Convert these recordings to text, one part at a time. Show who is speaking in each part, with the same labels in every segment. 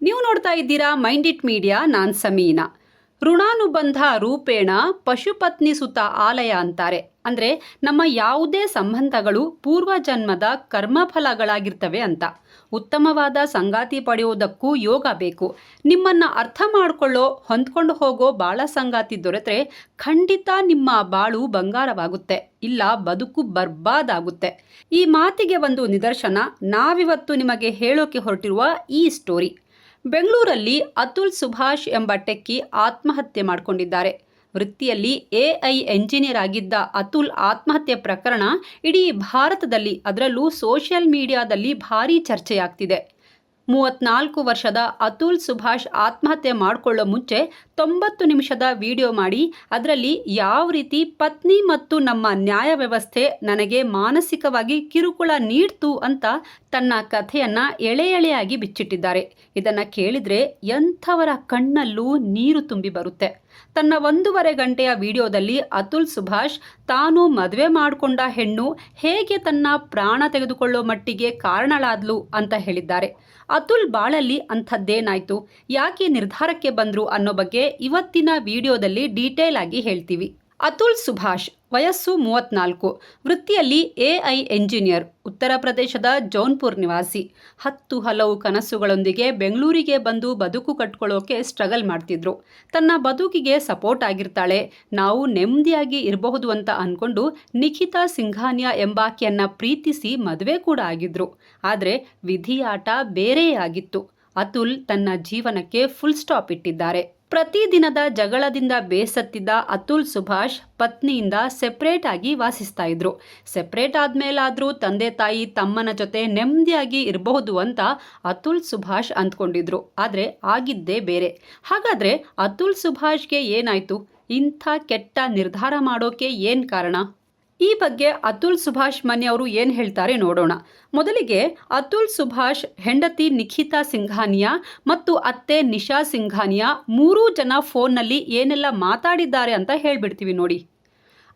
Speaker 1: ನೀವು ನೋಡ್ತಾ ಇದ್ದೀರಾ ಮೈಂಡ್ ಇಟ್ ಮೀಡಿಯಾ, ನಾನ್ ಸಮೀನಾ. ಋಣಾನುಬಂಧ ರೂಪೇಣ ಪಶುಪತ್ನಿ ಸುತ ಆಲಯ ಅಂತಾರೆ. ಅಂದರೆ ನಮ್ಮ ಯಾವುದೇ ಸಂಬಂಧಗಳು ಪೂರ್ವ ಜನ್ಮದ ಕರ್ಮಫಲಗಳಾಗಿರ್ತವೆ ಅಂತ. ಉತ್ತಮವಾದ ಸಂಗಾತಿ ಪಡೆಯುವುದಕ್ಕೂ ಯೋಗ ಬೇಕು. ನಿಮ್ಮನ್ನು ಅರ್ಥ ಮಾಡಿಕೊಳ್ಳೋ, ಹೊಂದ್ಕೊಂಡು ಹೋಗೋ ಬಾಳ ಸಂಗಾತಿ ದೊರೆತರೆ ಖಂಡಿತ ನಿಮ್ಮ ಬಾಳು ಬಂಗಾರವಾಗುತ್ತೆ. ಇಲ್ಲ, ಬದುಕು ಬರ್ಬಾದಾಗುತ್ತೆ. ಈ ಮಾತಿಗೆ ಒಂದು ನಿದರ್ಶನ. ನಾವಿವತ್ತು ನಿಮಗೆ ಹೇಳೋಕೆ ಹೊರಟಿರುವ ಈ ಸ್ಟೋರಿ ಬೆಂಗಳೂರಲ್ಲಿ ಅತುಲ್ ಸುಭಾಷ್ ಎಂಬ ಟೆಕ್ಕಿ ಆತ್ಮಹತ್ಯೆ ಮಾಡಿಕೊಂಡಿದ್ದಾರೆ. ವೃತ್ತಿಯಲ್ಲಿ ಎಐ ಎಂಜಿನಿಯರ್ ಆಗಿದ್ದ ಅತುಲ್ ಆತ್ಮಹತ್ಯೆ ಪ್ರಕರಣ ಇಡೀ ಭಾರತದಲ್ಲಿ ಅದರಲ್ಲೂ ಸೋಷಿಯಲ್ ಮೀಡಿಯಾದಲ್ಲಿ ಭಾರೀ ಚರ್ಚೆಯಾಗ್ತಿದೆ. ಮೂವತ್ನಾಲ್ಕು ವರ್ಷದ ಅತುಲ್ ಸುಭಾಷ್ ಆತ್ಮಹತ್ಯೆ ಮಾಡಿಕೊಳ್ಳೋ ಮುಂಚೆ ತೊಂಬತ್ತು ನಿಮಿಷದ ವಿಡಿಯೋ ಮಾಡಿ, ಅದರಲ್ಲಿ ಯಾವ ರೀತಿ ಪತ್ನಿ ಮತ್ತು ನಮ್ಮ ನ್ಯಾಯ ವ್ಯವಸ್ಥೆ ನನಗೆ ಮಾನಸಿಕವಾಗಿ ಕಿರುಕುಳ ನೀಡ್ತು ಅಂತ ತನ್ನ ಕಥೆಯನ್ನು ಎಳೆ ಎಳೆಯಾಗಿ ಬಿಚ್ಚಿಟ್ಟಿದ್ದಾರೆ. ಇದನ್ನು ಕೇಳಿದರೆ ಎಂಥವರ ಕಣ್ಣಲ್ಲೂ ನೀರು ತುಂಬಿ ಬರುತ್ತೆ. ತನ್ನ ಒಂದೂವರೆ ಗಂಟೆಯ ವಿಡಿಯೋದಲ್ಲಿ ಅತುಲ್ ಸುಭಾಷ್ ತಾನು ಮದುವೆ ಮಾಡಿಕೊಂಡ ಹೆಣ್ಣು ಹೇಗೆ ತನ್ನ ಪ್ರಾಣ ತೆಗೆದುಕೊಳ್ಳೋ ಮಟ್ಟಿಗೆ ಕಾರಣಳಾದ್ಲು ಅಂತ ಹೇಳಿದ್ದಾರೆ. ಅತುಲ್ ಬಾಳಲ್ಲಿ ಅಂಥದ್ದೇನಾಯ್ತು? ಯಾಕೆ ನಿರ್ಧಾರಕ್ಕೆ ಬಂದ್ರು ಅನ್ನೋ ಬಗ್ಗೆ ಇವತ್ತಿನ ವಿಡಿಯೋದಲ್ಲಿ ಡೀಟೇಲ್ ಆಗಿ ಹೇಳ್ತೀವಿ. ಅತುಲ್ ಸುಭಾಷ್ ವಯಸ್ಸು ಮೂವತ್ನಾಲ್ಕು ವೃತ್ತಿಯಲ್ಲಿ ಎಐ ಎಂಜಿನಿಯರ್, ಉತ್ತರ ಪ್ರದೇಶದ ಜೌನ್ಪುರ್ ನಿವಾಸಿ. ಹತ್ತು ಹಲವು ಕನಸುಗಳೊಂದಿಗೆ ಬೆಂಗಳೂರಿಗೆ ಬಂದು ಬದುಕು ಕಟ್ಕೊಳ್ಳೋಕೆ ಸ್ಟ್ರಗಲ್ ಮಾಡ್ತಿದ್ರು. ತನ್ನ ಬದುಕಿಗೆ ಸಪೋರ್ಟ್ ಆಗಿರ್ತಾಳೆ. ನಾವು ನೆಮ್ಮದಿಯಾಗಿ ಇರಬಹುದು ಅಂತ ಅಂದ್ಕೊಂಡು ನಿಖಿತಾ ಸಿಂಘಾನಿಯಾ ಎಂಬಾಕೆಯನ್ನು ಪ್ರೀತಿಸಿ ಮದುವೆ ಕೂಡ ಆಗಿದ್ರು. ಆದರೆ ವಿಧಿಯಾಟ ಬೇರೆಯೇ ಆಗಿತ್ತು. ಅತುಲ್ ತನ್ನ ಜೀವನಕ್ಕೆ ಫುಲ್ ಸ್ಟಾಪ್ ಇಟ್ಟಿದ್ದಾರೆ. ಪ್ರತಿದಿನದ ಜಗಳದಿಂದ ಬೇಸತ್ತಿದ್ದ ಅತುಲ್ ಸುಭಾಷ್ ಪತ್ನಿಯಿಂದ ಸೆಪ್ರೇಟ್ ಆಗಿ ವಾಸಿಸ್ತಾ ಇದ್ರು. ಸೆಪ್ರೇಟ್ ಆದ್ಮೇಲಾದ್ರೂ ತಂದೆ ತಾಯಿ ತಮ್ಮನ ಜೊತೆ ನೆಮ್ಮದಿಯಾಗಿ ಇರಬಹುದು ಅಂತ ಅತುಲ್ ಸುಭಾಷ್ ಅಂದ್ಕೊಂಡಿದ್ರು. ಆದರೆ ಆಗಿದ್ದೇ ಬೇರೆ. ಹಾಗಾದ್ರೆ ಅತುಲ್ ಸುಭಾಷ್ಗೆ ಏನಾಯ್ತು? ಇಂಥ ಕೆಟ್ಟ ನಿರ್ಧಾರ ಮಾಡೋಕೆ ಏನು ಕಾರಣ? ಈ ಬಗ್ಗೆ ಅತುಲ್ ಸುಭಾಷ್ ಮನೆ ಅವರು ಏನು ಹೇಳ್ತಾರೆ ನೋಡೋಣ. ಮೊದಲಿಗೆ ಅತುಲ್ ಸುಭಾಷ್, ಹೆಂಡತಿ ನಿಖಿತಾ ಸಿಂಘಾನಿಯಾ ಮತ್ತು ಅತ್ತೆ ನಿಶಾ ಸಿಂಘಾನಿಯಾ ಮೂರೂ ಜನ ಫೋನ್ನಲ್ಲಿ ಏನೆಲ್ಲ ಮಾತಾಡಿದ್ದಾರೆ ಅಂತ ಹೇಳ್ಬಿಡ್ತೀವಿ ನೋಡಿ.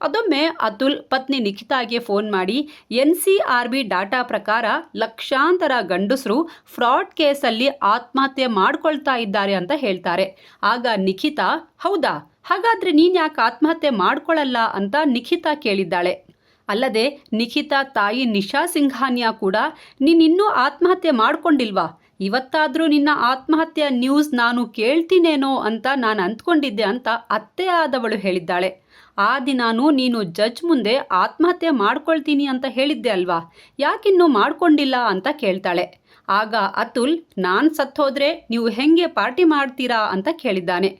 Speaker 1: ಅದೊಮ್ಮೆ ಅತುಲ್ ಪತ್ನಿ ನಿಖಿತಾಗೆ ಫೋನ್ ಮಾಡಿ, N C R B data ಪ್ರಕಾರ ಲಕ್ಷಾಂತರ ಗಂಡಸರು ಫ್ರಾಡ್ ಕೇಸಲ್ಲಿ ಆತ್ಮಹತ್ಯೆ ಮಾಡ್ಕೊಳ್ತಾ ಇದ್ದಾರೆ ಅಂತ ಹೇಳ್ತಾರೆ. ಆಗ ನಿಖಿತಾ, ಹೌದಾ? ಹಾಗಾದ್ರೆ ನೀನು ಯಾಕೆ ಆತ್ಮಹತ್ಯೆ ಮಾಡ್ಕೊಳ್ಳಲ್ಲ ಅಂತ ನಿಖಿತಾ ಕೇಳಿದ್ದಾಳೆ. ಅಲ್ಲದೆ ನಿಖಿತಾ ತಾಯಿ ನಿಶಾ ಸಿಂಘಾನಿಯಾ ಕೂಡ ನೀನಿನ್ನೂ ಆತ್ಮಹತ್ಯೆ ಮಾಡ್ಕೊಂಡಿಲ್ವಾ? ಇವತ್ತಾದರೂ ನಿನ್ನ ಆತ್ಮಹತ್ಯೆ ನ್ಯೂಸ್ ನಾನು ಕೇಳ್ತೀನೇನೋ ಅಂತ ನಾನು ಅಂದ್ಕೊಂಡಿದ್ದೆ ಅಂತ ಅತ್ತೆ ಆದವಳು ಹೇಳಿದ್ದಾಳೆ. ಆ ದಿನಾನು ನೀನು ಜಡ್ಜ್ ಮುಂದೆ ಆತ್ಮಹತ್ಯೆ ಮಾಡ್ಕೊಳ್ತೀನಿ ಅಂತ ಹೇಳಿದ್ದೆ ಅಲ್ವಾ? ಯಾಕಿನ್ನೂ ಮಾಡ್ಕೊಂಡಿಲ್ಲ? ಅಂತ ಕೇಳ್ತಾಳೆ. ಆಗ ಅತುಲ್, ನಾನು ಸತ್ತೋದ್ರೆ ನೀವು ಹೆಂಗೆ ಪಾರ್ಟಿ ಮಾಡ್ತೀರಾ ಅಂತ ಕೇಳಿದ್ದಾನೆ.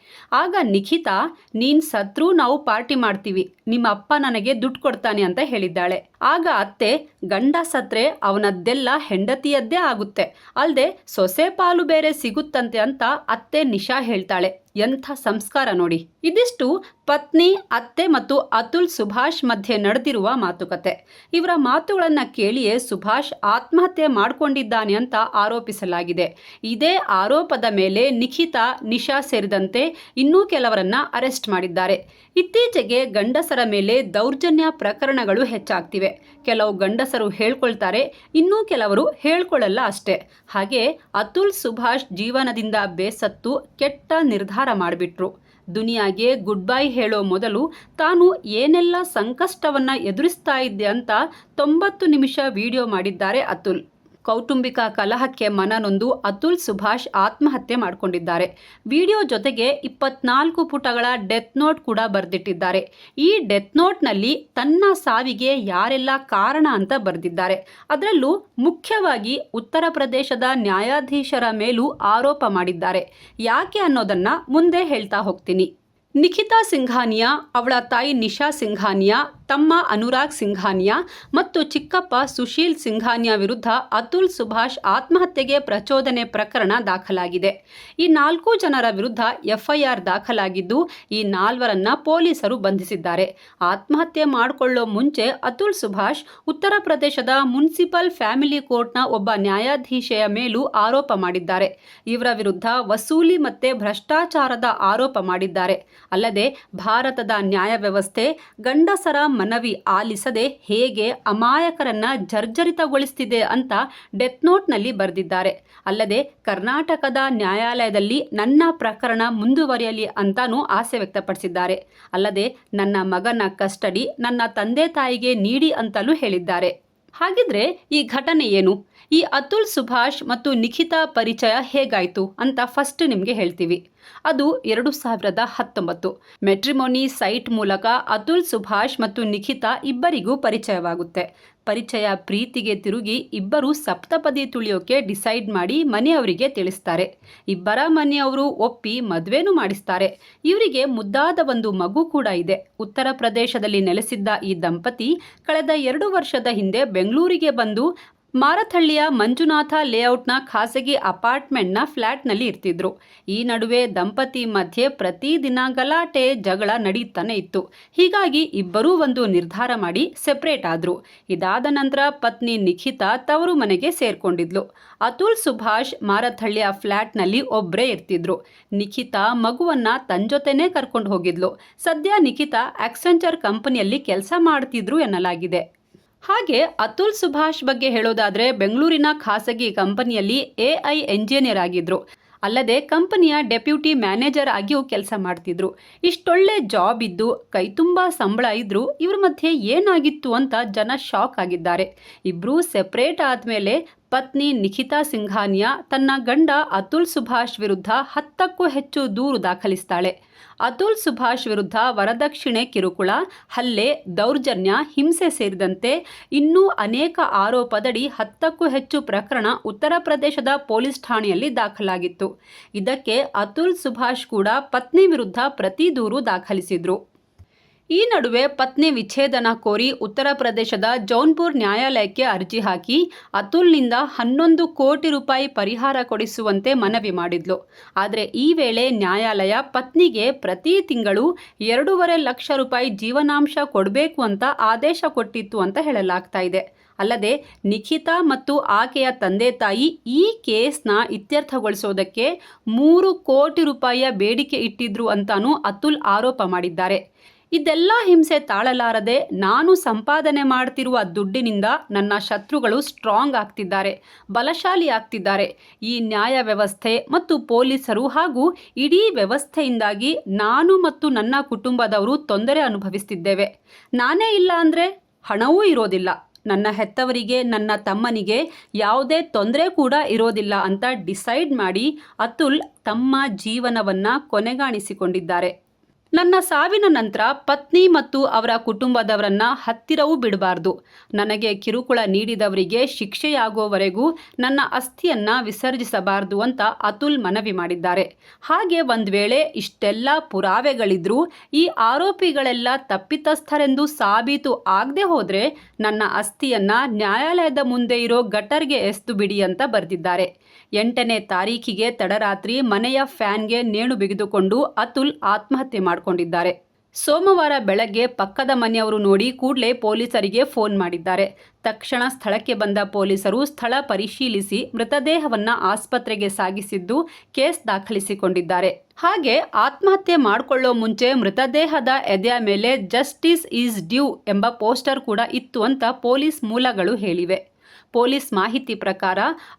Speaker 1: ಆಗ ನಿಖಿತಾ, ನೀನು ಸತ್ರೂ ನಾವು ಪಾರ್ಟಿ ಮಾಡ್ತೀವಿ, ನಿಮ್ಮ ಅಪ್ಪ ನನಗೆ ದುಡ್ಡು ಕೊಡ್ತಾನೆ ಅಂತ ಹೇಳಿದ್ದಾಳೆ. ಆಗ ಅತ್ತೆ, ಗಂಡ ಸತ್ರೆ ಅವನದ್ದೆಲ್ಲ ಹೆಂಡತಿಯದ್ದೇ ಆಗುತ್ತೆ. ಅಲ್ಲದೆ ಸೊಸೆ ಪಾಲು ಬೇರೆ ಸಿಗುತ್ತಂತೆ ಅಂತ ಅತ್ತೆ ನಿಶಾ ಹೇಳ್ತಾಳೆ. ಎಂಥ ಸಂಸ್ಕಾರ ನೋಡಿ. ಇದಿಷ್ಟು ಪತ್ನಿ, ಅತ್ತೆ ಮತ್ತು ಅತುಲ್ ಸುಭಾಷ್ ಮಧ್ಯೆ ನಡೆದಿರುವ ಮಾತುಕತೆ. ಇವರ ಮಾತುಗಳನ್ನು ಕೇಳಿಯೇ ಸುಭಾಷ್ ಆತ್ಮಹತ್ಯೆ ಮಾಡಿಕೊಂಡಿದ್ದಾನೆ ಅಂತ ಆರೋಪಿಸಲಾಗಿದೆ. ಇದೇ ಆರೋಪದ ಮೇಲೆ ನಿಖಿತಾ ನಿಶಾ ಸೇರಿದಂತೆ ಇನ್ನೂ ಕೆಲವರನ್ನ ಅರೆಸ್ಟ್ ಮಾಡಿದ್ದಾರೆ. ಇತ್ತೀಚೆಗೆ ಗಂಡಸರ ಮೇಲೆ ದೌರ್ಜನ್ಯ ಪ್ರಕರಣಗಳು ಹೆಚ್ಚಾಗ್ತಿವೆ. ಕೆಲವು ಗಂಡಸರು ಹೇಳ್ಕೊಳ್ತಾರೆ, ಇನ್ನೂ ಕೆಲವರು ಹೇಳ್ಕೊಳ್ಳಲ್ಲ ಅಷ್ಟೇ. ಹಾಗೆ ಅತುಲ್ ಸುಭಾಷ್ ಜೀವನದಿಂದ ಬೇಸತ್ತು ಕೆಟ್ಟ ನಿರ್ಧಾರ ಮಾಡಿಬಿಟ್ರು. ದುನಿಯಾಗೆ ಗುಡ್ ಬೈ ಹೇಳೋ ಮೊದಲು ತಾನು ಏನೆಲ್ಲ ಸಂಕಷ್ಟವನ್ನ ಎದುರಿಸ್ತಾ ಇದ್ದೆ ಅಂತ ತೊಂಬತ್ತು ನಿಮಿಷ ವಿಡಿಯೋ ಮಾಡಿದ್ದಾರೆ ಅತುಲ್. ಕೌಟುಂಬಿಕ ಕಲಹಕ್ಕೆ ಮನನೊಂದು ಅತುಲ್ ಸುಭಾಷ್ ಆತ್ಮಹತ್ಯೆ ಮಾಡಿಕೊಂಡಿದ್ದಾರೆ. ವಿಡಿಯೋ ಜೊತೆಗೆ ಇಪ್ಪತ್ನಾಲ್ಕು ಪುಟಗಳ ಡೆತ್ ನೋಟ್ ಕೂಡ ಬರೆದಿಟ್ಟಿದ್ದಾರೆ. ಈ ಡೆತ್ ನೋಟ್ನಲ್ಲಿ ತನ್ನ ಸಾವಿಗೆ ಯಾರೆಲ್ಲ ಕಾರಣ ಅಂತ ಬರೆದಿದ್ದಾರೆ. ಅದರಲ್ಲೂ ಮುಖ್ಯವಾಗಿ ಉತ್ತರ ಪ್ರದೇಶದ ನ್ಯಾಯಾಧೀಶರ ಮೇಲೂ ಆರೋಪ ಮಾಡಿದ್ದಾರೆ. ಯಾಕೆ ಅನ್ನೋದನ್ನ ಮುಂದೆ ಹೇಳ್ತಾ ಹೋಗ್ತೀನಿ. ನಿಖಿತಾ ಸಿಂಘಾನಿಯಾ, ಅವಳ ತಾಯಿ ನಿಶಾ ಸಿಂಘಾನಿಯಾ ತಮ್ಮ ಅನುರಾಗ್ ಸಿಂಘಾನಿಯಾ ಮತ್ತು ಚಿಕ್ಕಪ್ಪ ಸುಶೀಲ್ ಸಿಂಘಾನಿಯಾ ವಿರುದ್ಧ ಅತುಲ್ ಸುಭಾಷ್ ಆತ್ಮಹತ್ಯೆಗೆ ಪ್ರಚೋದನೆ ಪ್ರಕರಣ ದಾಖಲಾಗಿದೆ. ಈ ನಾಲ್ಕು ಜನರ ವಿರುದ್ಧ ಎಫ್ಐಆರ್ ದಾಖಲಾಗಿದ್ದು, ಈ ನಾಲ್ವರನ್ನ ಪೊಲೀಸರು ಬಂಧಿಸಿದ್ದಾರೆ. ಆತ್ಮಹತ್ಯೆ ಮಾಡಿಕೊಳ್ಳೋ ಮುಂಚೆ ಅತುಲ್ ಸುಭಾಷ್ ಉತ್ತರ ಪ್ರದೇಶದ ಮುನ್ಸಿಪಲ್ ಫ್ಯಾಮಿಲಿ ಕೋರ್ಟ್ನ ಒಬ್ಬ ನ್ಯಾಯಾಧೀಶೆಯ ಮೇಲೂ ಆರೋಪ ಮಾಡಿದ್ದಾರೆ. ಇವರ ವಿರುದ್ಧ ವಸೂಲಿ ಮತ್ತೆ ಭ್ರಷ್ಟಾಚಾರದ ಆರೋಪ ಮಾಡಿದ್ದಾರೆ. ಅಲ್ಲದೆ, ಭಾರತದ ನ್ಯಾಯ ವ್ಯವಸ್ಥೆ ಗಂಡಸರ ಮನವಿ ಆಲಿಸದೆ ಹೇಗೆ ಅಮಾಯಕರನ್ನ ಜರ್ಜರಿತಗೊಳಿಸ್ತಿದೆ ಅಂತ ಡೆತ್ ನೋಟ್ನಲ್ಲಿ ಬರೆದಿದ್ದಾರೆ. ಅಲ್ಲದೆ, ಕರ್ನಾಟಕದ ನ್ಯಾಯಾಲಯದಲ್ಲಿ ನನ್ನ ಪ್ರಕರಣ ಮುಂದುವರಿಯಲಿ ಅಂತಾನೂ ಆಸೆ ವ್ಯಕ್ತಪಡಿಸಿದ್ದಾರೆ. ಅಲ್ಲದೆ, ನನ್ನ ಮಗನ ಕಸ್ಟಡಿ ನನ್ನ ತಂದೆ ತಾಯಿಗೆ ನೀಡಿ ಅಂತಲೂ ಹೇಳಿದ್ದಾರೆ. ಹಾಗಿದ್ರೆ ಈ ಘಟನೆ ಏನು? ಈ ಅತುಲ್ ಸುಭಾಷ್ ಮತ್ತು ನಿಖಿತಾ ಪರಿಚಯ ಹೇಗಾಯಿತು ಅಂತ ಫಸ್ಟ್ ನಿಮಗೆ ಹೇಳ್ತೀವಿ. ಅದು ಎರಡು ಸಾವಿರದ ಹತ್ತೊಂಬತ್ತು. ಮೆಟ್ರಿಮೋನಿ ಸೈಟ್ ಮೂಲಕ ಅತುಲ್ ಸುಭಾಷ್ ಮತ್ತು ನಿಖಿತಾ ಇಬ್ಬರಿಗೂ ಪರಿಚಯವಾಗುತ್ತೆ. ಪರಿಚಯ ಪ್ರೀತಿಗೆ ತಿರುಗಿ ಇಬ್ಬರು ಸಪ್ತಪದಿ ತುಳಿಯೋಕೆ ಡಿಸೈಡ್ ಮಾಡಿ ಮನೆಯವರಿಗೆ ತಿಳಿಸ್ತಾರೆ. ಇಬ್ಬರ ಮನೆಯವರು ಒಪ್ಪಿ ಮದುವೆನೂ ಮಾಡಿಸ್ತಾರೆ. ಇವರಿಗೆ ಮುದ್ದಾದ ಒಂದು ಮಗು ಕೂಡ ಇದೆ. ಉತ್ತರ ಪ್ರದೇಶದಲ್ಲಿ ನೆಲೆಸಿದ್ದ ಈ ದಂಪತಿ ಕಳೆದ ಎರಡು ವರ್ಷದ ಹಿಂದೆ ಬೆಂಗಳೂರಿಗೆ ಬಂದು ಮಾರಥಳ್ಳಿಯ ಮಂಜುನಾಥ ಲೇಔಟ್ನ ಖಾಸಗಿ ಅಪಾರ್ಟ್ಮೆಂಟ್ನ ಫ್ಲ್ಯಾಟ್ನಲ್ಲಿ ಇರ್ತಿದ್ರು. ಈ ನಡುವೆ ದಂಪತಿ ಮಧ್ಯೆ ಪ್ರತಿದಿನ ಗಲಾಟೆ, ಜಗಳ ನಡೀತಾನೆ ಇತ್ತು. ಹೀಗಾಗಿ ಇಬ್ಬರೂ ಒಂದು ನಿರ್ಧಾರ ಮಾಡಿ ಸೆಪರೇಟ್ ಆದರು. ಇದಾದ ನಂತರ ಪತ್ನಿ ನಿಖಿತಾ ತವರು ಮನೆಗೆ ಸೇರ್ಕೊಂಡಿದ್ಲು. ಅತುಲ್ ಸುಭಾಷ್ ಮಾರಥಳ್ಳಿಯ ಫ್ಲ್ಯಾಟ್ನಲ್ಲಿ ಒಬ್ಬರೇ ಇರ್ತಿದ್ರು. ನಿಖಿತಾ ಮಗುವನ್ನ ತನ್ನ ಜೊತೆನೇ ಕರ್ಕೊಂಡು ಹೋಗಿದ್ಲು. ಸದ್ಯ ನಿಖಿತಾ ಆಕ್ಸೆಂಚರ್ ಕಂಪನಿಯಲ್ಲಿ ಕೆಲಸ ಮಾಡ್ತಿದ್ರು ಎನ್ನಲಾಗಿದೆ. ಹಾಗೆ ಅತುಲ್ ಸುಭಾಷ್ ಬಗ್ಗೆ ಹೇಳೋದಾದ್ರೆ ಬೆಂಗಳೂರಿನ ಖಾಸಗಿ ಕಂಪನಿಯಲ್ಲಿ ಎ ಐ ಎಂಜಿನಿಯರ್ ಆಗಿದ್ರು. ಅಲ್ಲದೆ ಕಂಪನಿಯ ಡೆಪ್ಯೂಟಿ ಮ್ಯಾನೇಜರ್ ಆಗಿಯೂ ಕೆಲಸ ಮಾಡ್ತಿದ್ರು. ಇಷ್ಟೊಳ್ಳೆ ಜಾಬ್ ಇದ್ದು ಕೈ ತುಂಬ ಸಂಬಳ ಇದ್ರು ಇವ್ರ ಮಧ್ಯೆ ಏನಾಗಿತ್ತು ಅಂತ ಜನ ಶಾಕ್ ಆಗಿದ್ದಾರೆ. ಇಬ್ಬರೂ ಸೆಪ್ರೇಟ್ ಆದಮೇಲೆ ಪತ್ನಿ ನಿಖಿತಾ ಸಿಂಘಾನಿಯಾ ತನ್ನ ಗಂಡ ಅತುಲ್ ಸುಭಾಷ್ ವಿರುದ್ಧ ಹತ್ತಕ್ಕೂ ಹೆಚ್ಚು ದೂರು ದಾಖಲಿಸ್ತಾಳೆ. ಅತುಲ್ ಸುಭಾಷ್ ವಿರುದ್ಧ ವರದಕ್ಷಿಣೆ ಕಿರುಕುಳ, ಹಲ್ಲೆ, ದೌರ್ಜನ್ಯ, ಹಿಂಸೆ ಸೇರಿದಂತೆ ಇನ್ನೂ ಅನೇಕ ಆರೋಪದಡಿ ಹತ್ತಕ್ಕೂ ಹೆಚ್ಚು ಪ್ರಕರಣ ಉತ್ತರ ಪ್ರದೇಶದ ಪೊಲೀಸ್ ಠಾಣೆಯಲ್ಲಿ ದಾಖಲಾಗಿತ್ತು. ಇದಕ್ಕೆ ಅತುಲ್ ಸುಭಾಷ್ ಕೂಡ ಪತ್ನಿ ವಿರುದ್ಧ ಪ್ರತಿ ದೂರು ದಾಖಲಿಸಿದ್ರು. ಈ ನಡುವೆ ಪತ್ನಿ ವಿಚ್ಛೇದನ ಕೋರಿ ಉತ್ತರ ಪ್ರದೇಶದ ಜೌನ್ಪುರ್ ನ್ಯಾಯಾಲಯಕ್ಕೆ ಅರ್ಜಿ ಹಾಕಿ ಅತುಲ್ನಿಂದ ಹನ್ನೊಂದು ಕೋಟಿ ರೂಪಾಯಿ ಪರಿಹಾರ ಕೊಡಿಸುವಂತೆ ಮನವಿ ಮಾಡಿದ್ಲು. ಆದರೆ ಈ ವೇಳೆ ನ್ಯಾಯಾಲಯ ಪತ್ನಿಗೆ ಪ್ರತಿ ತಿಂಗಳು ಎರಡೂವರೆ ಲಕ್ಷ ರೂಪಾಯಿ ಜೀವನಾಂಶ ಕೊಡಬೇಕು ಅಂತ ಆದೇಶ ಕೊಟ್ಟಿತ್ತು ಅಂತ ಹೇಳಲಾಗ್ತಾ ಇದೆ. ಅಲ್ಲದೆ ನಿಖಿತಾ ಮತ್ತು ಆಕೆಯ ತಂದೆ ತಾಯಿ ಈ ಕೇಸ್ನ ಇತ್ಯರ್ಥಗೊಳಿಸೋದಕ್ಕೆ ಮೂರು ಕೋಟಿ ರೂಪಾಯಿಯ ಬೇಡಿಕೆ ಇಟ್ಟಿದ್ರು ಅಂತಾನೂ ಅತುಲ್ ಆರೋಪ ಮಾಡಿದ್ದಾರೆ. ಇದೆಲ್ಲ ಹಿಂಸೆ ತಾಳಲಾರದೆ ನಾನು ಸಂಪಾದನೆ ಮಾಡ್ತಿರುವ ದುಡ್ಡಿನಿಂದ ನನ್ನ ಶತ್ರುಗಳು ಸ್ಟ್ರಾಂಗ್ ಆಗ್ತಿದ್ದಾರೆ, ಬಲಶಾಲಿ ಆಗ್ತಿದ್ದಾರೆ. ಈ ನ್ಯಾಯ ವ್ಯವಸ್ಥೆ ಮತ್ತು ಪೊಲೀಸರು ಹಾಗೂ ಇಡೀ ವ್ಯವಸ್ಥೆಯಿಂದಾಗಿ ನಾನು ಮತ್ತು ನನ್ನ ಕುಟುಂಬದವರು ತೊಂದರೆ ಅನುಭವಿಸ್ತಿದ್ದೇವೆ. ನಾನೇ ಇಲ್ಲ ಅಂದರೆ ಹಣವೂ ಇರೋದಿಲ್ಲ. ನನ್ನ ಹೆತ್ತವರಿಗೆ, ನನ್ನ ತಮ್ಮನಿಗೆ ಯಾವುದೇ ತೊಂದರೆ ಕೂಡ ಇರೋದಿಲ್ಲ ಅಂತ ಡಿಸೈಡ್ ಮಾಡಿ ಅತುಲ್ ತಮ್ಮ ಜೀವನವನ್ನು ಕೊನೆಗಾಣಿಸಿಕೊಂಡಿದ್ದಾರೆ. ನನ್ನ ಸಾವಿನ ನಂತರ ಪತ್ನಿ ಮತ್ತು ಅವರ ಕುಟುಂಬದವರನ್ನ ಹತ್ತಿರವೂ ಬಿಡಬಾರ್ದು. ನನಗೆ ಕಿರುಕುಳ ನೀಡಿದವರಿಗೆ ಶಿಕ್ಷೆಯಾಗುವವರೆಗೂ ನನ್ನ ಅಸ್ಥಿಯನ್ನ ವಿಸರ್ಜಿಸಬಾರದು ಅಂತ ಅತುಲ್ ಮನವಿ ಮಾಡಿದ್ದಾರೆ. ಹಾಗೆ ಒಂದು ವೇಳೆ ಇಷ್ಟೆಲ್ಲ ಪುರಾವೆಗಳಿದ್ರೂ ಈ ಆರೋಪಿಗಳೆಲ್ಲ ತಪ್ಪಿತಸ್ಥರೆಂದು ಸಾಬೀತು ಆಗದೆ ಹೋದರೆ ನನ್ನ ಅಸ್ಥಿಯನ್ನ ನ್ಯಾಯಾಲಯದ ಮುಂದೆ ಇರೋ ಗಟರ್ಗೆ ಎಸ್ದು ಬಿಡಿ ಅಂತ ಬರೆದಿದ್ದಾರೆ. ಎಂಟನೇ ತಾರೀಖಿಗೆ ತಡರಾತ್ರಿ ಮನೆಯ ಫ್ಯಾನ್ಗೆ ನೇಣು ಬಿಗಿದುಕೊಂಡು ಅತುಲ್ ಆತ್ಮಹತ್ಯೆ ಮಾಡಿಕೊಂಡಿದ್ದಾರೆ. ಸೋಮವಾರ ಬೆಳಗ್ಗೆ ಪಕ್ಕದ ಮನೆಯವರು ನೋಡಿ ಕೂಡಲೇ ಪೊಲೀಸರಿಗೆ ಫೋನ್ ಮಾಡಿದ್ದಾರೆ. ತಕ್ಷಣ ಸ್ಥಳಕ್ಕೆ ಬಂದ ಪೊಲೀಸರು ಸ್ಥಳ ಪರಿಶೀಲಿಸಿ ಮೃತದೇಹವನ್ನು ಆಸ್ಪತ್ರೆಗೆ ಸಾಗಿಸಿದ್ದು ಕೇಸ್ ದಾಖಲಿಸಿಕೊಂಡಿದ್ದಾರೆ. ಹಾಗೆ ಆತ್ಮಹತ್ಯೆ ಮಾಡಿಕೊಳ್ಳೋ ಮುಂಚೆ ಮೃತದೇಹದ ಎದೆಯ ಮೇಲೆ ಜಸ್ಟಿಸ್ ಈಸ್ ಡ್ಯೂ ಎಂಬ ಪೋಸ್ಟರ್ ಕೂಡ ಇತ್ತು ಅಂತ ಪೊಲೀಸ್ ಮೂಲಗಳು ಹೇಳಿವೆ. ಪೊಲೀಸ್ ಮಾಹಿತಿ ಪ್ರಕಾರ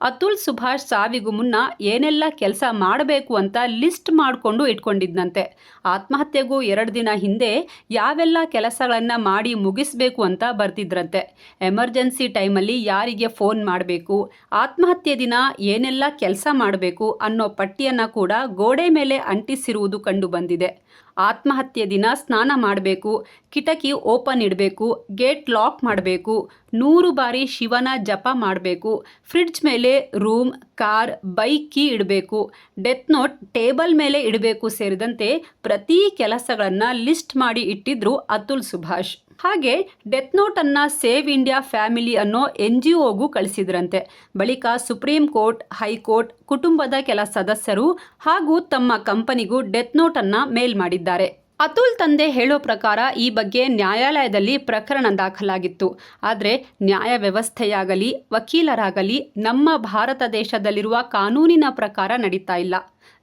Speaker 1: ಅತುಲ್ ಸುಭಾಷ್ ಸಾವಿಗೂ ಮುನ್ನ ಏನೆಲ್ಲ ಕೆಲಸ ಮಾಡಬೇಕು ಅಂತ ಲಿಸ್ಟ್ ಮಾಡಿಕೊಂಡು ಇಟ್ಕೊಂಡಿದ್ದಂತೆ ಆತ್ಮಹತ್ಯೆಗೂ ಎರಡು ದಿನ ಹಿಂದೆ ಯಾವೆಲ್ಲ ಕೆಲಸಗಳನ್ನು ಮಾಡಿ ಮುಗಿಸಬೇಕು ಅಂತ ಬರ್ತಿದ್ರಂತೆ ಎಮರ್ಜೆನ್ಸಿ ಟೈಮಲ್ಲಿ ಯಾರಿಗೆ ಫೋನ್ ಮಾಡಬೇಕು, ಆತ್ಮಹತ್ಯೆ ದಿನ ಏನೆಲ್ಲ ಕೆಲಸ ಮಾಡಬೇಕು ಅನ್ನೋ ಪಟ್ಟಿಯನ್ನು ಕೂಡ ಗೋಡೆ ಮೇಲೆ ಅಂಟಿಸಿರುವುದು ಕಂಡು ಬಂದಿದೆ. ಆತ್ಮಹತ್ಯೆ ದಿನ ಸ್ನಾನ ಮಾಡಬೇಕು, ಕಿಟಕಿ ಓಪನ್ ಇಡಬೇಕು, ಗೇಟ್ ಲಾಕ್ ಮಾಡಬೇಕು, ನೂರು ಬಾರಿ ಶಿವನ ಜಪ ಮಾಡಬೇಕು, ಫ್ರಿಡ್ಜ್ ಮೇಲೆ ರೂಮ್, ಕಾರ್, ಬೈಕ್ ಕೀ ಇಡಬೇಕು, ಡೆತ್ ನೋಟ್ ಟೇಬಲ್ ಮೇಲೆ ಇಡಬೇಕು ಸೇರಿದಂತೆ ಪ್ರತಿ ಕೆಲಸಗಳನ್ನು ಲಿಸ್ಟ್ ಮಾಡಿ ಇಟ್ಟಿದ್ರು ಅತುಲ್ ಸುಭಾಷ್. ಹಾಗೆ ಡೆತ್ ನೋಟನ್ನು ಸೇವ್ ಇಂಡಿಯಾ ಫ್ಯಾಮಿಲಿ ಅನ್ನೋ ಎನ್ ಜಿ ಒಗೂ ಕಳಿಸಿದ್ರಂತೆ. ಬಳಿಕ ಸುಪ್ರೀಂ ಕೋರ್ಟ್ ಹೈಕೋರ್ಟ್ ಕುಟುಂಬದ ಕೆಲ ಸದಸ್ಯರು ಹಾಗೂ ತಮ್ಮ ಕಂಪನಿಗೂ ಡೆತ್ ನೋಟನ್ನು ಮೇಲ್ ಮಾಡಿದ್ದಾರೆ. ಅತುಲ್ ತಂದೆ ಹೇಳೋ ಪ್ರಕಾರ ಈ ಬಗ್ಗೆ ನ್ಯಾಯಾಲಯದಲ್ಲಿ ಪ್ರಕರಣ ದಾಖಲಾಗಿತ್ತು. ಆದರೆ ನ್ಯಾಯ ವ್ಯವಸ್ಥೆಯಾಗಲಿ, ವಕೀಲರಾಗಲಿ ನಮ್ಮ ಭಾರತ ದೇಶದಲ್ಲಿರುವ ಕಾನೂನಿನ ಪ್ರಕಾರ ನಡೀತಾ ಇಲ್ಲ.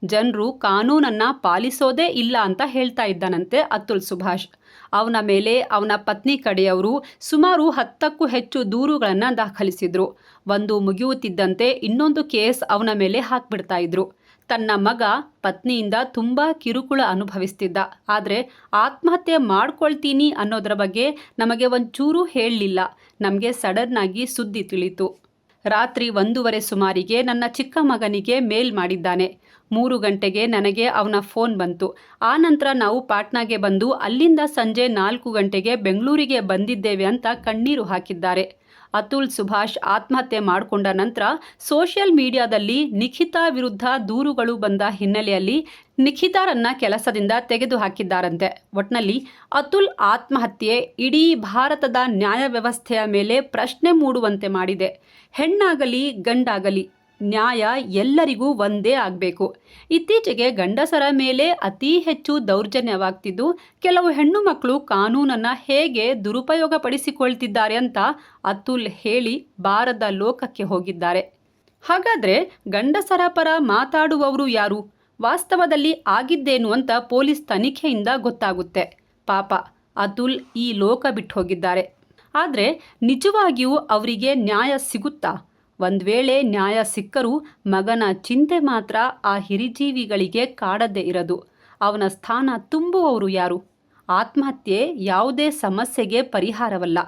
Speaker 1: ಜನರು ಕಾನೂನನ್ನು ಪಾಲಿಸೋದೇ ಇಲ್ಲ ಅಂತ ಹೇಳ್ತಾ ಇದ್ದಾನಂತೆ ಅತುಲ್ ಸುಭಾಷ್. ಅವನ ಮೇಲೆ ಅವನ ಪತ್ನಿ ಕಡೆಯವರು ಸುಮಾರು ಹತ್ತಕ್ಕೂ ಹೆಚ್ಚು ದೂರುಗಳನ್ನು ದಾಖಲಿಸಿದ್ರು. ಒಂದು ಮುಗಿಯುತ್ತಿದ್ದಂತೆ ಇನ್ನೊಂದು ಕೇಸ್ ಅವನ ಮೇಲೆ ಹಾಕ್ಬಿಡ್ತಾ ಇದ್ರು. ತನ್ನ ಮಗ ಪತ್ನಿಯಿಂದ ತುಂಬ ಕಿರುಕುಳ ಅನುಭವಿಸ್ತಿದ್ದ. ಆದರೆ ಆತ್ಮಹತ್ಯೆ ಮಾಡ್ಕೊಳ್ತೀನಿ ಅನ್ನೋದರ ಬಗ್ಗೆ ನಮಗೆ ಒಂಚೂರು ಹೇಳಲಿಲ್ಲ. ನಮಗೆ ಸಡನ್ನಾಗಿ ಸುದ್ದಿ ತಿಳಿತು. ರಾತ್ರಿ ಒಂದೂವರೆ ಸುಮಾರಿಗೆ ನನ್ನ ಚಿಕ್ಕ ಮಗನಿಗೆ ಮೇಲ್ ಮಾಡಿದ್ದಾನೆ. ಮೂರು ಗಂಟೆಗೆ ನನಗೆ ಅವನ ಫೋನ್ ಬಂತು. ಆ ನಂತರ ನಾವು ಪಾಟ್ನಾಗೆ ಬಂದು ಅಲ್ಲಿಂದ ಸಂಜೆ ನಾಲ್ಕು ಗಂಟೆಗೆ ಬೆಂಗಳೂರಿಗೆ ಬಂದಿದ್ದೇವೆ ಅಂತ ಕಣ್ಣೀರು ಹಾಕಿದ್ದಾರೆ. ಅತುಲ್ ಸುಭಾಷ್ ಆತ್ಮಹತ್ಯೆ ಮಾಡಿಕೊಂಡ ನಂತರ ಸೋಷಿಯಲ್ ಮೀಡಿಯಾದಲ್ಲಿ ನಿಖಿತಾ ವಿರುದ್ಧ ದೂರುಗಳು ಬಂದ ಹಿನ್ನೆಲೆಯಲ್ಲಿ ನಿಖಿತಾರನ್ನ ಕೆಲಸದಿಂದ ತೆಗೆದು ಹಾಕಿದ್ದಾರಂತೆ ಒಟ್ನಲ್ಲಿ ಅತುಲ್ ಆತ್ಮಹತ್ಯೆ ಇಡೀ ಭಾರತದ ನ್ಯಾಯ ವ್ಯವಸ್ಥೆಯ ಮೇಲೆ ಪ್ರಶ್ನೆ ಮೂಡುವಂತೆ ಮಾಡಿದೆ. ಹೆಣ್ಣಾಗಲಿ ಗಂಡಾಗಲಿ ನ್ಯಾಯ ಎಲ್ಲರಿಗೂ ಒಂದೇ ಆಗಬೇಕು. ಇತ್ತೀಚೆಗೆ ಗಂಡಸರ ಮೇಲೆ ಅತಿ ಹೆಚ್ಚು ದೌರ್ಜನ್ಯವಾಗ್ತಿದ್ದು, ಕೆಲವು ಹೆಣ್ಣು ಮಕ್ಕಳು ಕಾನೂನನ್ನು ಹೇಗೆ ದುರುಪಯೋಗಪಡಿಸಿಕೊಳ್ತಿದ್ದಾರೆ ಅಂತ ಅತುಲ್ ಹೇಳಿ ಬಾರದ ಲೋಕಕ್ಕೆ ಹೋಗಿದ್ದಾರೆ. ಹಾಗಾದರೆ ಗಂಡಸರ ಪರ ಮಾತಾಡುವವರು ಯಾರು? ವಾಸ್ತವದಲ್ಲಿ ಆಗಿದ್ದೇನು ಅಂತ ಪೊಲೀಸ್ ತನಿಖೆಯಿಂದ ಗೊತ್ತಾಗುತ್ತೆ. ಪಾಪ, ಅತುಲ್ ಈ ಲೋಕ ಬಿಟ್ಟು ಹೋಗಿದ್ದಾರೆ. ಆದರೆ ನಿಜವಾಗಿಯೂ ಅವರಿಗೆ ನ್ಯಾಯ ಸಿಗುತ್ತಾ? ಒಂದು ವೇಳೆ ನ್ಯಾಯ ಸಿಕ್ಕರೂ ಮಗನ ಚಿಂತೆ ಮಾತ್ರ ಆ ಹಿರಿಜೀವಿಗಳಿಗೆ ಕಾಡದೇ ಇರದು. ಅವನ ಸ್ಥಾನ ತುಂಬುವವರು ಯಾರು? ಆತ್ಮಹತ್ಯೆ ಯಾವುದೇ ಸಮಸ್ಯೆಗೆ ಪರಿಹಾರವಲ್ಲ.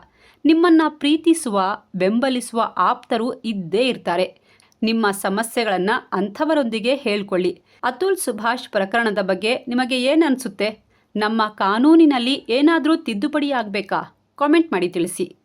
Speaker 1: ನಿಮ್ಮನ್ನು ಪ್ರೀತಿಸುವ, ಬೆಂಬಲಿಸುವ ಆಪ್ತರು ಇದ್ದೇ ಇರ್ತಾರೆ. ನಿಮ್ಮ ಸಮಸ್ಯೆಗಳನ್ನು ಅಂಥವರೊಂದಿಗೆ ಹೇಳ್ಕೊಳ್ಳಿ. ಅತುಲ್ ಸುಭಾಷ್ ಪ್ರಕರಣದ ಬಗ್ಗೆ ನಿಮಗೆ ಏನನ್ಸುತ್ತೆ? ನಮ್ಮ ಕಾನೂನಿನಲ್ಲಿ ಏನಾದರೂ ತಿದ್ದುಪಡಿ ಆಗಬೇಕಾ? ಕಾಮೆಂಟ್ ಮಾಡಿ ತಿಳಿಸಿ.